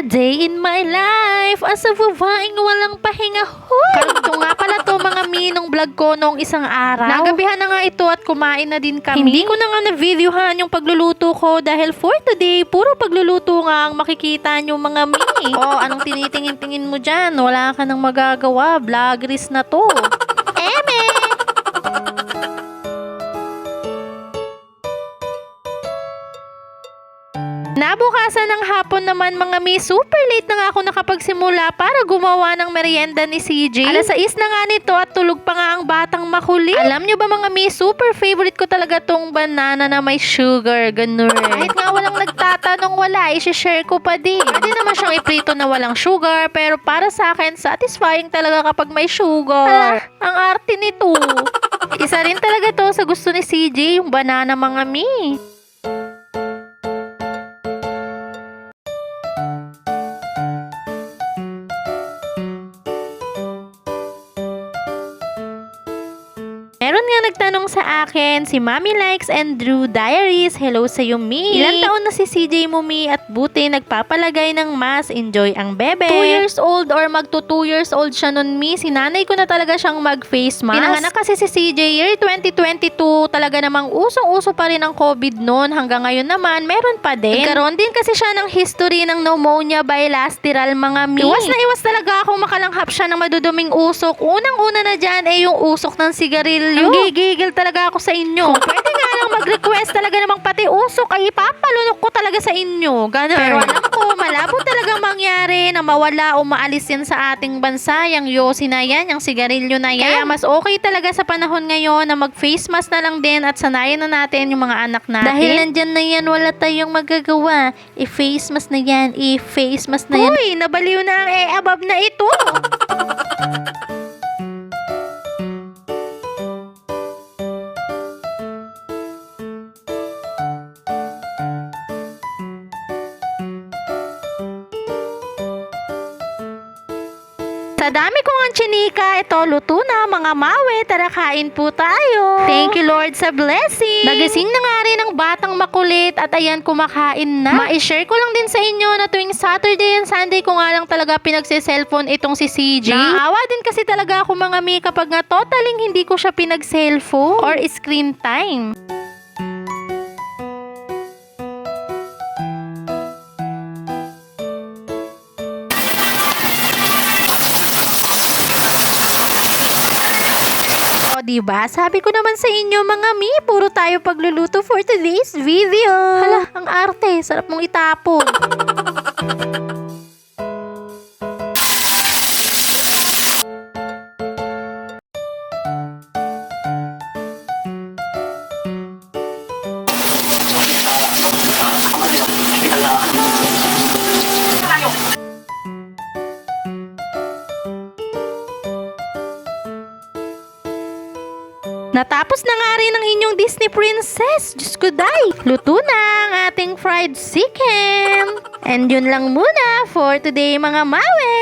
A day in my life as a babaeng walang pahinga. Karugto nga pala to mga minong vlog ko noong isang araw. Nagabihan na nga ito at kumain na din kami. Hindi ko na nga na-videohan yung pagluluto ko dahil for today, puro pagluluto nga ang makikita nyo mga mi. oh, anong tinitingin-tingin mo dyan? Wala ka nang magagawa. Vloggeries na to. Nabukasan ng hapon naman mga mi, super late na nga ako nakapagsimula para gumawa ng merienda ni CJ. Alas 6 na nga nito at tulog pa nga ang batang makulit. Alam nyo ba mga mi, super favorite ko talaga tong banana na may sugar, ganun. Kahit nga walang nagtatanong wala, isi-share ko pa din. Pwede naman siyang iprito na walang sugar, pero para sa akin, satisfying talaga kapag may sugar. ang arte nito. Isa rin talaga to sa gusto ni CJ, yung banana mga mi. Meron nga nagtanong sa akin, si Mami Likes and Drew Diaries. Hello sa iyo, Mi. Ilang taon na si CJ mo, Mi, at buti nagpapalagay ng mas. Enjoy ang bebe. 2 years old or magto 2 years old siya nun, Mi. Sinanay ko na talaga siyang mag-face mask. Pinanganak kasi si CJ year 2022. Talaga namang usong-uso pa rin ang COVID noon. Hanggang ngayon naman, meron pa din. Nagkaroon din kasi siya ng history ng pneumonia bilateral, mga Mi. Iwas na iwas talaga ako makalanghap siya ng maduduming usok. Unang-una na dyan ay yung usok ng sigarilyo. Ang gigigil talaga ako sa inyo. Pwede nga lang mag-request talaga namang pati usok ay ipapalunok ko talaga sa inyo. Ganun. Pero alam ko, malabo talaga mangyari na mawala o maalis yan sa ating bansa. Yung yosi na yan, yung sigarilyo na yan. Kaya mas okay talaga sa panahon ngayon na mag-face mask na lang din at sanayin na natin yung mga anak natin. Dahil nandyan na yan, wala tayong magagawa. I-face mask na yan, i-face mask na yan. Uy, nabaliw na ang e-above na ito. Sa dami kong ang chinika, ito luto na mga mawe, tara kain po tayo. Thank you Lord sa blessing. Nagising na nga rin ang batang makulit at ayan kumakain na. Ma-share ko lang din sa inyo na tuwing Saturday and Sunday ko nga lang talaga pinagse-cellphone itong si CJ. Naawa din kasi talaga ako mga mi kapag nga totaling hindi ko siya pinag-cellphone or screen time. Diba? Sabi ko naman sa inyo, mga mi, puro tayo pagluluto for today's video. Hala, ang arte. Sarap mong itapon. Natapos na nga rin ang inyong Disney Princess. Diyos ko, day. Luto na ang ating fried chicken. And yun lang muna for today, mga mawe.